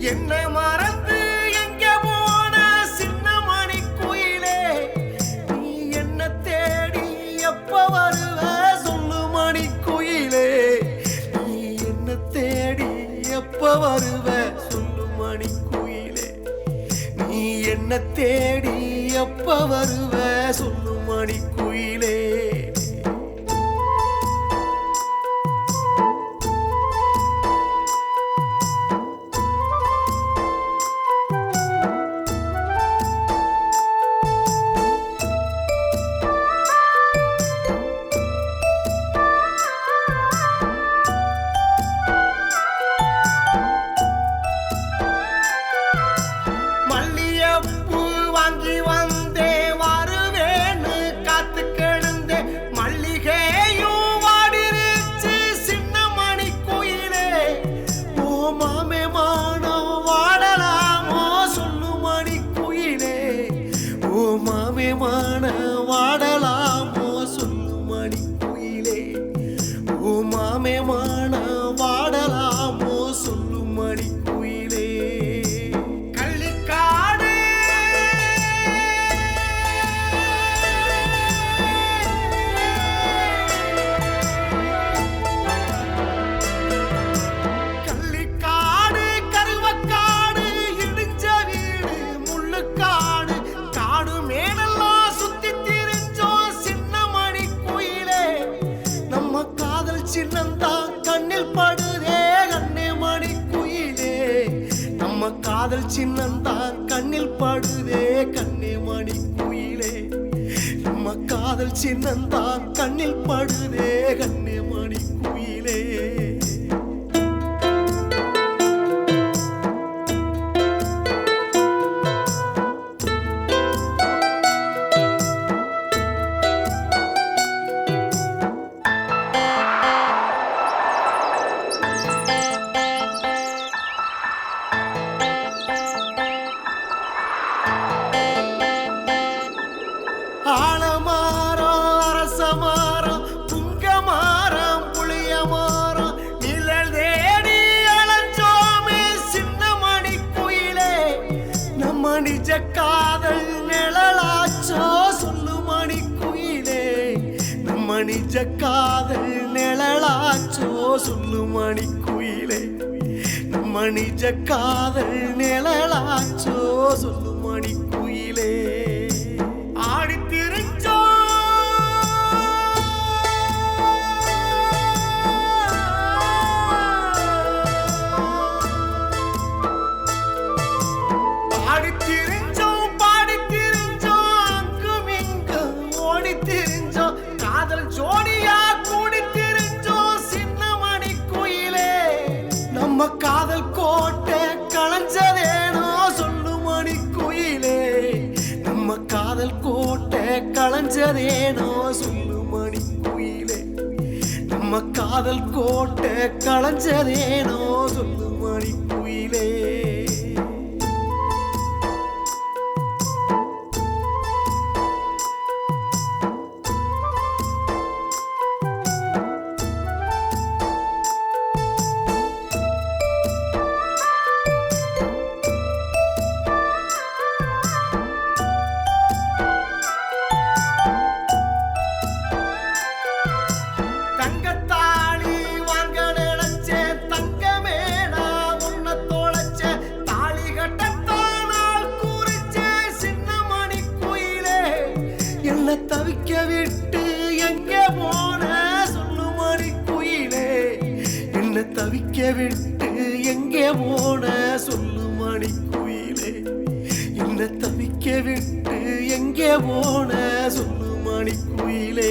என்ன மறந்து எங்க போன சின்ன மணி குயிலே? நீ என்ன தேடி எப்ப வருவ சொல்லு மணி குயிலே? நீ என்ன தேடி எப்ப வருவ சொல்லு மணி குயிலே? நீ என்ன தேடி எப்ப வருவ சொல்லு மணி குயிலே? ஓ வாட நம்ம காதல் சின்னந்தான் கண்ணில் படுதே கண்ணே மணி குயிலே. நம்ம காதல் சின்னந்தான் கண்ணில் படுதே கண்ணே மணி குயிலே. நிஜ காதல் நிழலாச்சோ? சொல்லு மணி குயிலே நம்ம நிஜ காதல் நிழலாச்சோ? சொல்லு மணி குயிலே ஆடித்திருச்சோ களைஞ்சதேனோ சொல்லு மணி குயிலே. நம்ம காதல் கோட்டை களைஞ்சதேனோ சொல்லு மணி குயிலே. தவிக்க விட்டு எங்கே போன சொல்லு மணி குயிலே என்னை தவிக்க விட்டு எங்கே போன சொல்லு மணி குயிலே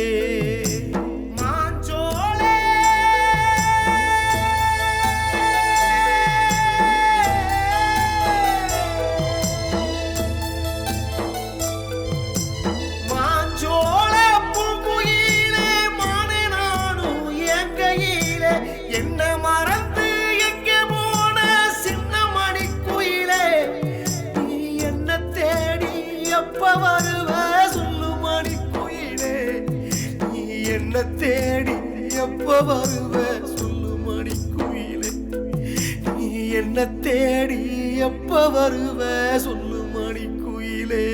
என்ன தேடி எப்ப வருவ? சொல்லு மணி குயிலே. நீ என்ன தேடி எப்ப வருவ? சொல்லு மணிக்குயிலே